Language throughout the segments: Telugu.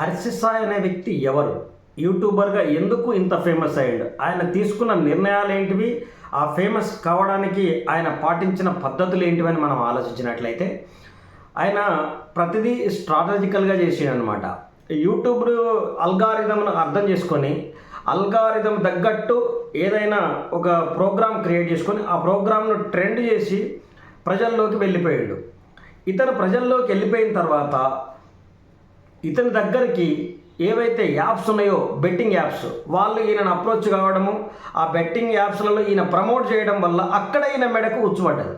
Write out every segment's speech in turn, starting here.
హర్షిసాయ్ అనే వ్యక్తి ఎవరు? యూట్యూబర్గా ఎందుకు ఇంత ఫేమస్ అయ్యాడు? ఆయన తీసుకున్న నిర్ణయాలు ఏంటివి? ఆ ఫేమస్ కావడానికి ఆయన పాటించిన పద్ధతులు ఏంటివని మనం ఆలోచించినట్లయితే ఆయన ప్రతిదీ స్ట్రాటజికల్గా చేసాడనమాట యూట్యూబ్ అల్గారిథంను అర్థం చేసుకొని అల్గారిథం తగ్గట్టు ఏదైనా ఒక ప్రోగ్రామ్ క్రియేట్ చేసుకొని ఆ ప్రోగ్రామ్ను ట్రెండ్ చేసి ప్రజల్లోకి వెళ్ళిపోయాడు. ఇతను ప్రజల్లోకి వెళ్ళిపోయిన తర్వాత ఇతని దగ్గరికి ఏవైతే యాప్స్ ఉన్నాయో బెట్టింగ్ యాప్స్ వాళ్ళు ఈయనను అప్రోచ్ కావడము ఆ బెట్టింగ్ యాప్స్లలో ఈయన ప్రమోట్ చేయడం వల్ల అక్కడ ఈయన మెడకు ఉచ్చుపడ్డది.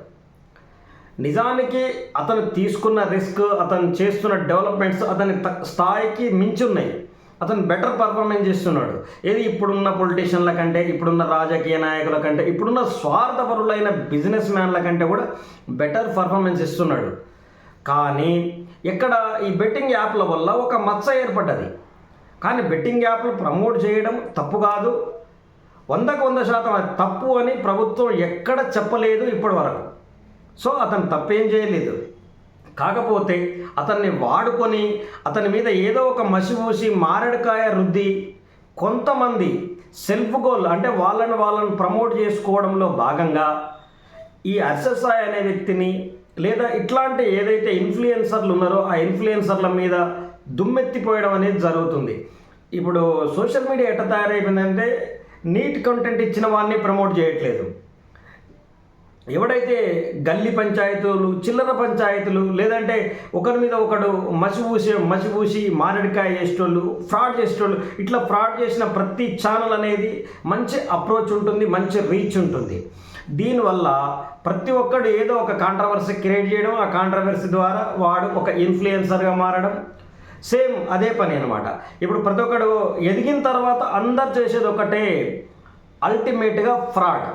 నిజానికి అతను తీసుకున్న రిస్క్ అతను చేస్తున్న డెవలప్మెంట్స్ అతని త- స్థాయికి మించి ఉన్నాయి అతను బెటర్ పర్ఫార్మెన్స్ చేస్తున్నాడు. ఏది ఇప్పుడున్న పొలిటీషియన్ల కంటే ఇప్పుడున్న రాజకీయ నాయకుల కంటే ఇప్పుడున్న స్వార్థపరులైన బిజినెస్ మ్యాన్ల కంటే కూడా బెటర్ పర్ఫార్మెన్స్ ఇస్తున్నాడు. కానీ ఇక్కడ ఈ బెట్టింగ్ యాప్ల వల్ల ఒక మచ్చ ఏర్పడ్డది. కానీ బెట్టింగ్ యాప్లు ప్రమోట్ చేయడం తప్పు కాదు. వందకు వంద శాతం అది తప్పు అని ప్రభుత్వం ఎక్కడ చెప్పలేదు ఇప్పటి వరకు. సో అతను తప్పేం చేయలేదు. కాకపోతే అతన్ని వాడుకొని అతని మీద ఏదో ఒక మసి పూసి మారడికాయ రుద్ది కొంతమంది సెల్ఫ్ గోల్ అంటే వాళ్ళని వాళ్ళని ప్రమోట్ చేసుకోవడంలో భాగంగా ఈ అర్ససాయ్ అనే వ్యక్తిని లేదా ఇట్లాంటి ఏదైతే ఇన్ఫ్లుయెన్సర్లు ఉన్నారో ఆ ఇన్ఫ్లుయెన్సర్ల మీద దుమ్మెత్తిపోయడం అనేది జరుగుతుంది. ఇప్పుడు సోషల్ మీడియా ఎట్ట తయారైపోయిందంటే నీట్ కంటెంట్ ఇచ్చిన వాడిని ప్రమోట్ చేయట్లేదు. ఎవడైతే గల్లీ పంచాయతీలు చిల్లర పంచాయతీలు లేదంటే ఒకరి మీద ఒకడు మసిపూసి మసిపూసి మారడికాయ చేసేటోళ్ళు ఫ్రాడ్ చేసేటోళ్ళు ఇట్లా ఫ్రాడ్ చేసిన ప్రతి ఛానల్ అనేది మంచి అప్రోచ్ ఉంటుంది మంచి రీచ్ ఉంటుంది. దీనివల్ల ప్రతి ఒక్కడు ఏదో ఒక కాంట్రవర్సీ క్రియేట్ చేయడం ఆ కాంట్రవర్సీ ద్వారా వాడు ఒక ఇన్ఫ్లుయెన్సర్గా మారడం. సేమ్ అదే పని అనమాట ఇప్పుడు ప్రతి ఒక్కడు ఎదిగిన తర్వాత అందరు చేసేది ఒకటే అల్టిమేట్గా ఫ్రాడ్